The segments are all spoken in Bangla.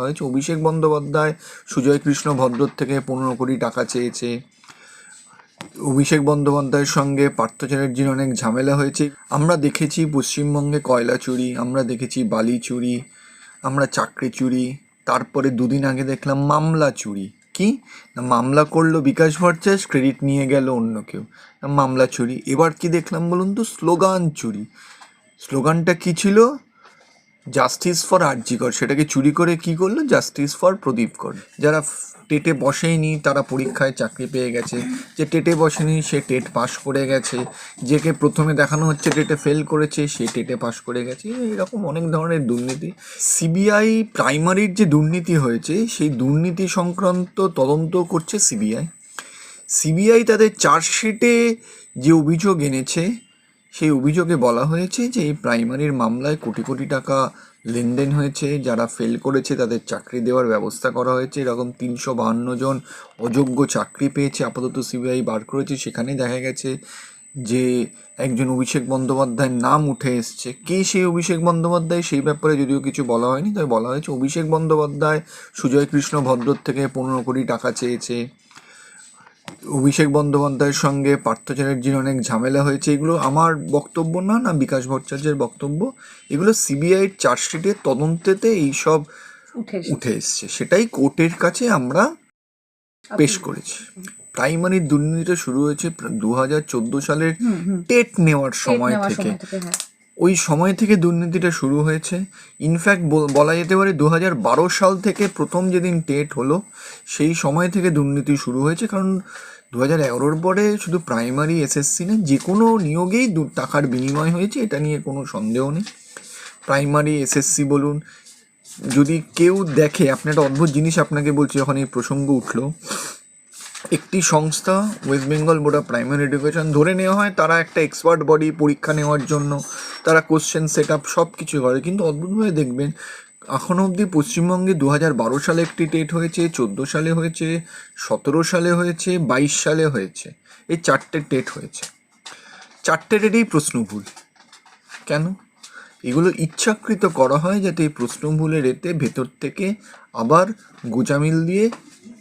বলা হয়েছে। অভিষেক বন্দ্যোপাধ্যায়, সুজয় কৃষ্ণ ভদ্রর থেকে পনেরো কোটি টাকা চেয়েছে। অভিষেক বন্দ্যোপাধ্যায়ের সঙ্গে পার্থ চ্যাটার্জির অনেক ঝামেলা হয়েছে। আমরা দেখেছি পশ্চিমবঙ্গে কয়লা চুরি, আমরা দেখেছি বালি চুরি, আমরা চাকরি চুরি, তারপরে দুদিন আগে দেখলাম মামলা চুরি। কি? না, মামলা করল বিকাশ ভট্টাচার্য, ক্রেডিট নিয়ে গেল অন্য কেউ। মামলা চুরি। এবার কি দেখলাম বলুন তো, স্লোগান চুরি। স্লোগানটা কি ছিল? জাস্টিস ফর আরজিকর সেটাকে চুরি করে কি করল? জাস্টিস ফর প্রদীপ কর যারা টেটে বসেইনি, তারা পরীক্ষায় চাকরি পেয়ে গেছে। যে টেটে বসেনি, সে টেট পাস করে গেছে। যেকে প্রথমে দেখানো হচ্ছে টেটে ফেল করেছে, সে টেটে পাস করে গেছে। এরকম অনেক ধরনের দুর্নীতি। সিবিআই প্রাইমারির যে দুর্নীতি হয়েছে, সেই দুর্নীতি সংক্রান্ত তদন্ত করছে সিবিআই সিবিআই তাদের চার্জশিটে যে অভিযোগ এনেছে সেই অভিযোগে বলা হয়েছে যে এই প্রাইমারির মামলায় কোটি কোটি টাকা লেনদেন হয়েছে, যারা ফেল করেছে তাদের চাকরি দেওয়ার ব্যবস্থা করা হয়েছে। এরকম তিনশো বাহান্ন জন অযোগ্য চাকরি পেয়েছে, আপাতত সিবিআই বার করেছে। সেখানে দেখা গেছে যে একজন অভিষেক বন্দ্যোপাধ্যায়ের নাম উঠে এসছে। কে সেই অভিষেক বন্দ্যোপাধ্যায়? সেই ব্যাপারে যদিও কিছু বলা হয়নি, তবে বলা হয়েছে অভিষেক বন্দ্যোপাধ্যায় সুজয় কৃষ্ণ ভদ্রর থেকে পনেরো কোটি টাকা চেয়েছে। অভিষেক বন্দ্যোপাধ্যায়ের সঙ্গে পার্থ চ্যাটার্জির অনেক ঝামেলা হয়েছে এগুলো আমার বক্তব্য না না বিকাশ ভট্টাচার্যের বক্তব্য এগুলো সিবিআইয়ের চার্জশিটের তদন্তেতে এইসব উঠে এসেছে। উঠে এসছে সেটাই কোর্টের কাছে আমরা পেশ করেছি প্রাইমারি দুর্নীতিটা শুরু হয়েছে দু হাজার চোদ্দ সালের। টেট নেওয়ার সময় থেকে সময় থেকে, হ্যাঁ। ওই সময় থেকে দুর্নীতিটা শুরু হয়েছে। ইনফ্যাক্ট বলা যেতে পারে দু হাজার বারো সাল থেকে প্রথম যেদিন টেট হলো, সেই সময় থেকে দুর্নীতি শুরু হয়েছে। কারণ দু হাজার এগারোর পরে শুধু প্রাইমারি এসএসসি না যে কোনো নিয়োগেই দু, টাকার বিনিময় হয়েছে, এটা নিয়ে কোনো সন্দেহ নেই। প্রাইমারি এসএসসি বলুন, যদি কেউ দেখে আপনি একটা অদ্ভুত জিনিস আপনাকে বলছি, যখন এই প্রসঙ্গ উঠল, একটি সংস্থা West Bengal board of primary education ধরে নেওয়া হয় তারা একটা এক্সপার্ট বডি পরীক্ষা নেওয়ার জন্য তারা কোশ্চেন সেট আপ সব কিছু করে। কিন্তু অদ্ভুতভাবে দেখবেন এখনও অবধি পশ্চিমবঙ্গে দু হাজার বারো সালে একটি টেট হয়েছে, চোদ্দ সালে হয়েছে, সতেরো সালে হয়েছে, বাইশ সালে হয়েছে। এই চারটে টেট হয়েছে। চারটে টেটেই প্রশ্ন ভুল। কেন? এগুলো ইচ্ছাকৃত করা হয় যাতে এই প্রশ্ন ভুলের এতে ভেতর থেকে আবার গোজামিল দিয়ে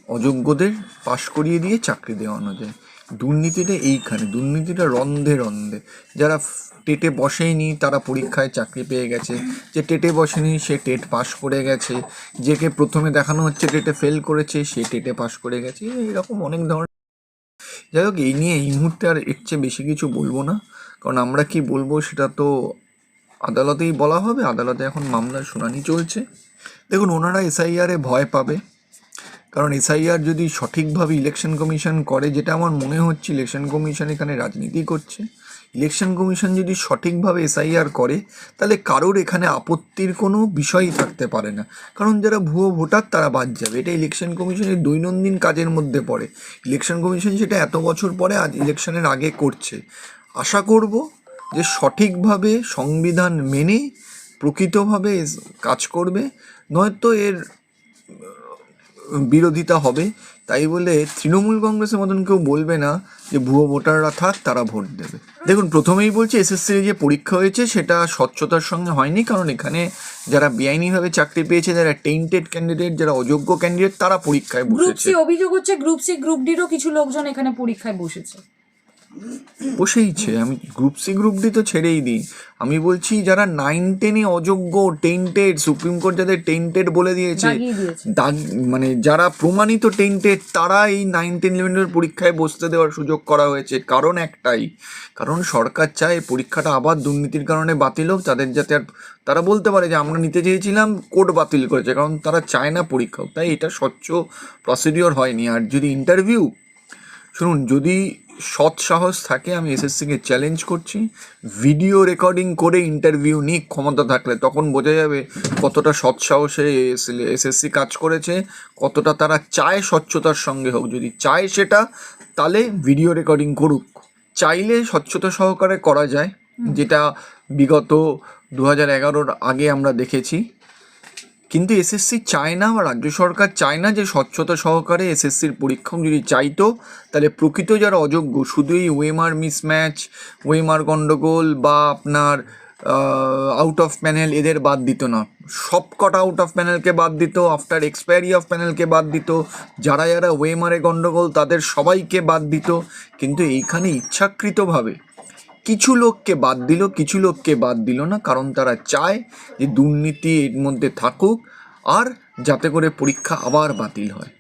অযোগ্যদের পাশ করিয়ে দিয়ে চাকরি দেওয়ানো যায়। দুর্নীতিটা এইখানে, দুর্নীতিটা রন্ধে রন্ধে। যারা টেটে বসেইনি তারা পরীক্ষায় চাকরি পেয়ে গেছে। যে টেটে বসেনি, সে টেট পাশ করে গেছে। যেকে প্রথমে দেখানো হচ্ছে টেটে ফেল করেছে, সে টেটে পাশ করে গেছে। এরকম অনেক ধরনের যাই হোক, এই নিয়ে এই মুহূর্তে আর এর চেয়ে বেশি কিছু বলব না। কারণ আমরা কি বলব, সেটা তো আদালতেই বলা হবে। আদালতে এখন মামলার শুনানি চলছে। দেখুন, ওনারা এসআইআরে ভয় পাবে। কারণ এসআইআর যদি সঠিকভাবে ইলেকশন কমিশন করে, যেটা আমার মনে হচ্ছে ইলেকশন কমিশন এখানে রাজনীতি করছে ইলেকশন কমিশন যদি সঠিকভাবে এসআইআর করে, তাহলে কারোর এখানে আপত্তির কোনো বিষয়ই থাকতে পারে না। কারণ যারা ভুয়ো ভোটার, তারা বাদ যাবে। এটা ইলেকশন কমিশনের দৈনন্দিন কাজের মধ্যে পড়ে। ইলেকশন কমিশন সেটা এত বছর পরে আজ ইলেকশনের আগে করছে। আশা করব যে সঠিকভাবে সংবিধান মেনে প্রকৃতভাবে কাজ করবে। নয়তো এর বিরোধিতা হবে। তাই বলে তৃণমূল কংগ্রেসের মতন কেউ বলবে না যে ভুয়ো ভোটাররা থাক, তারা ভোট দেবে। দেখুন, প্রথমেই বলছি এসএসসির যে পরীক্ষা হয়েছে, সেটা স্বচ্ছতার সঙ্গে হয়নি। কারণ এখানে যারা বেআইনিভাবে চাকরি পেয়েছে, যারা টেন্টেড ক্যান্ডিডেট যারা অযোগ্য ক্যান্ডিডেট তারা পরীক্ষায় বসেছে। অভিযোগ হচ্ছে গ্রুপ সি গ্রুপ ডিরও কিছু লোকজন এখানে পরীক্ষায় বসেছে। বসেইছে আমি গ্রুপ সি গ্রুপ ডি তো ছেড়েই দিই। আমি বলছি যারা নাইন টেনে অযোগ্য টেন্টেড সুপ্রিম কোর্ট যাদের টেন্টেড বলে দিয়েছে মানে যারা প্রমাণিত টেন্টেড তারা এই নাইন টেন ইলেভেনের পরীক্ষায় বসতে দেওয়ার সুযোগ করা হয়েছে। কারণ একটাই কারণ সরকার চায় পরীক্ষাটা আবার দুর্নীতির কারণে বাতিল হোক তাদের যাতে আর তারা বলতে পারে যে আমরা নিতে চেয়েছিলাম কোর্ট বাতিল করেছে কারণ তারা চায় না পরীক্ষা তাই এটা স্বচ্ছ প্রসিডিওর হয়নি। আর যদি ইন্টারভিউ শুনুন যদি সৎ সাহস থাকে আমি এসএসসিকে চ্যালেঞ্জ করছি। ভিডিও রেকর্ডিং করে ইন্টারভিউ নিক ক্ষমতা থাকলে। তখন বোঝা যাবে কতটা সৎ সাহসে এসএসসি কাজ করেছে কতটা তারা চায় স্বচ্ছতার সঙ্গে হোক। যদি চায় সেটা তাহলে ভিডিও রেকর্ডিং করুক। চাইলে স্বচ্ছতা সহকারে করা যায় যেটা বিগত দু হাজার এগারোর আগে আমরা দেখেছি। কিন্তু এসএসসি চায় না বা রাজ্য সরকার চায় না যে স্বচ্ছতা সহকারে এসএসসির পরীক্ষা যদি চাইতো, তাহলে প্রকৃত যারা অযোগ্য, শুধু এই ওয়েমার মিসম্যাচ ওয়েমার গণ্ডগোল বা আপনার আউট অফ প্যানেল এদের বাদ দিত না। সব কটা আউট অফ প্যানেলকে বাদ দিত আফটার এক্সপায়ারি অফ প্যানেলকে বাদ দিত। যারা যারা ওয়েমারে গণ্ডগোল তাদের সবাইকে বাদ দিত। কিন্তু এইখানে ইচ্ছাকৃতভাবে কিছু লোককে বাদ দিল, কিছু লোককে বাদ দিল না, কারণ তারা চায় যে দুর্নীতি এর মধ্যে থাকুক আর যাতে করে পরীক্ষা আবার বাতিল হয়।